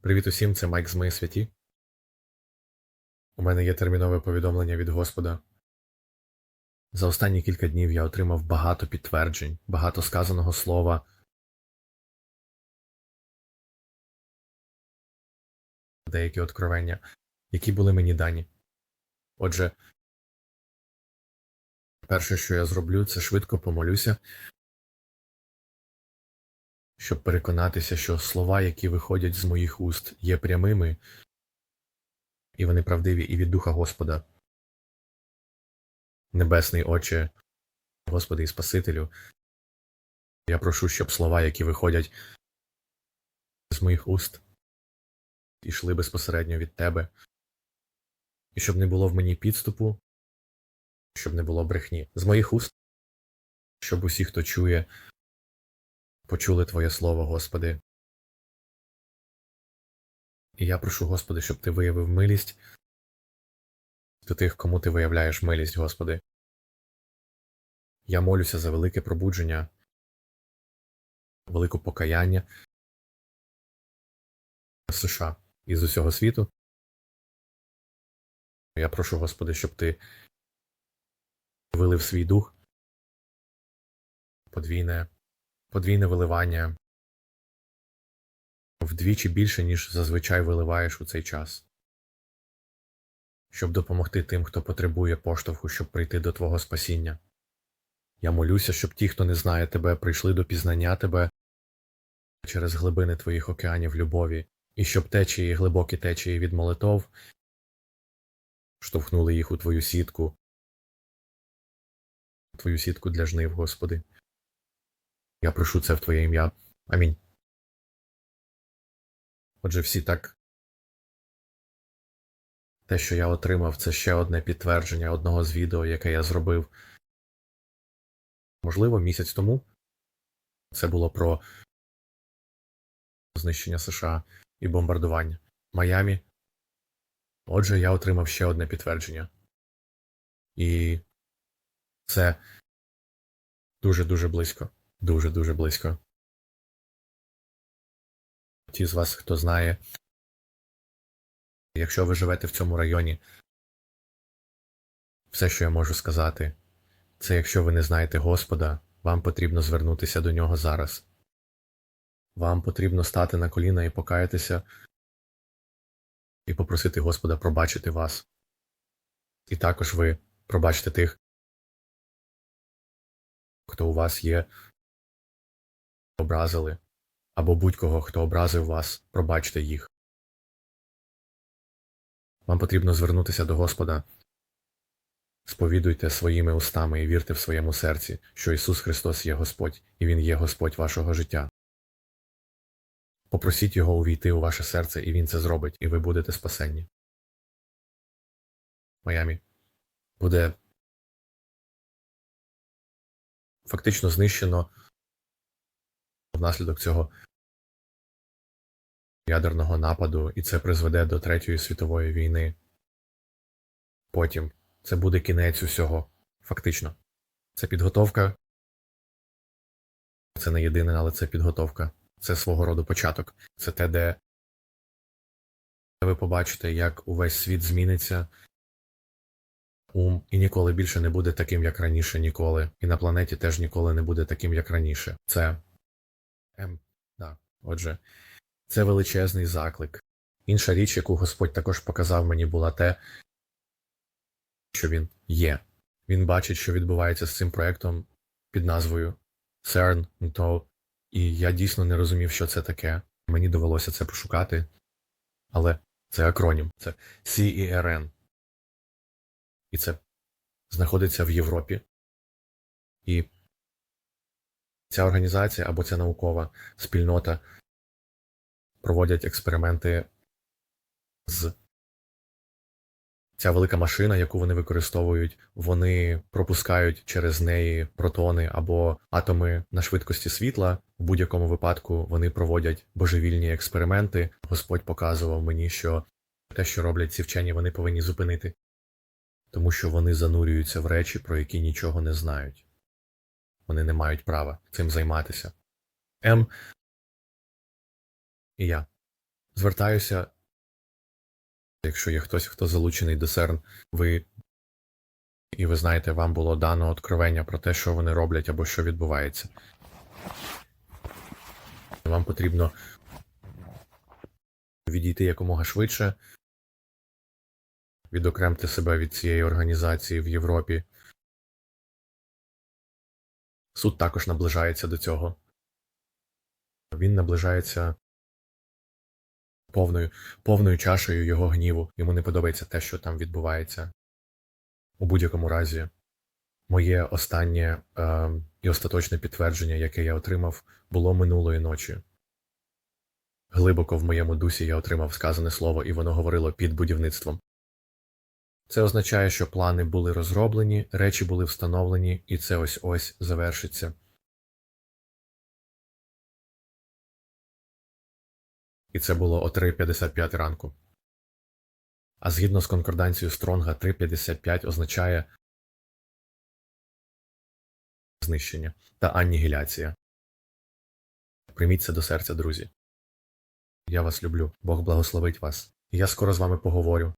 Привіт усім, це Майк з Ми святі. У мене є термінове повідомлення від Господа. За останні кілька днів я отримав багато підтверджень, багато сказаного слова. Деякі откровення, які були мені дані. Отже, перше, що я зроблю, це швидко помолюся, щоб переконатися, що слова, які виходять з моїх уст, є прямими, і вони правдиві і від Духа Господа. Небесний Отче, Господи і Спасителю, я прошу, щоб слова, які виходять з моїх уст, йшли безпосередньо від Тебе, і щоб не було в мені підступу, щоб не було брехні. З моїх уст, щоб усі, хто чує, почули Твоє Слово, Господи. І я прошу, Господи, щоб Ти виявив милість до тих, кому Ти виявляєш милість, Господи. Я молюся за велике пробудження, велике покаяння в США і з усього світу. Я прошу, Господи, щоб Ти вилив свій дух, подвійне, подвійне виливання вдвічі більше, ніж зазвичай виливаєш у цей час, щоб допомогти тим, хто потребує поштовху, щоб прийти до Твого спасіння. Я молюся, щоб ті, хто не знає Тебе, прийшли до пізнання Тебе через глибини Твоїх океанів любові, і щоб течії, глибокі течії від молитов штовхнули їх у Твою сітку, Твою сітку для жнив, Господи. Я прошу це в Твоє ім'я. Амінь. Отже, всі так. Те, що я отримав, це ще одне підтвердження одного з відео, яке я зробив. Можливо, місяць тому. Це було про знищення США і бомбардування Майамі. Отже, я отримав ще одне підтвердження. І це дуже-дуже близько. Дуже-дуже близько. Ті з вас, хто знає, якщо ви живете в цьому районі, все, що я можу сказати, це якщо ви не знаєте Господа, вам потрібно звернутися до нього зараз. Вам потрібно стати на коліна і покаятися і попросити Господа пробачити вас. І також ви пробачите тих, хто у вас є, образили або будь-кого, хто образив вас, пробачте їх. Вам потрібно звернутися до Господа. Сповідуйте своїми устами і вірте в своєму серці, що Ісус Христос є Господь, і Він є Господь вашого життя. Попросіть Його увійти у ваше серце, і Він це зробить, і ви будете спасенні. Майамі буде фактично знищено внаслідок цього ядерного нападу, і це призведе до Третьої світової війни. Потім це буде кінець усього. Фактично. Це підготовка. Це не єдине, але це підготовка. Це свого роду початок. Це те, де ви побачите, як увесь світ зміниться. Ум і ніколи більше не буде таким, як раніше, ніколи. І на планеті теж ніколи не буде таким, як раніше. Це. Да. Отже, це величезний заклик. Інша річ, яку Господь також показав мені, була те, що він є. Він бачить, що відбувається з цим проектом під назвою CERN, то і я дійсно не розумів, що це таке. Мені довелося це пошукати. Але це акронім, це CERN. І це знаходиться в Європі. І ця організація або ця наукова спільнота проводять експерименти з ця велика машина, яку вони використовують, вони пропускають через неї протони або атоми на швидкості світла. В будь-якому випадку вони проводять божевільні експерименти. Господь показував мені, що те, що роблять ці вчені, вони повинні зупинити, тому що вони занурюються в речі, про які нічого не знають. Вони не мають права цим займатися. М. І я Звертаюся, якщо є хтось, хто залучений до СЕРН, ви і ви знаєте, вам було дано откровення про те, що вони роблять або що відбувається. Вам потрібно відійти якомога швидше, відокремити себе від цієї організації в Європі. Суд також наближається до цього. Він наближається повною, повною чашею його гніву. Йому не подобається те, що там відбувається. У будь-якому разі, моє останнє е, і остаточне підтвердження, яке я отримав, було минулої ночі. Глибоко в моєму дусі я отримав сказане слово, і воно говорило під будівництвом. Це означає, що плани були розроблені, речі були встановлені, і це ось ось завершиться. І це було о 3.55 ранку. А згідно з конкорданцією Стронга, 3.55 означає знищення та анігіляція. Прийміть це до серця, друзі. Я вас люблю. Бог благословить вас. Я скоро з вами поговорю.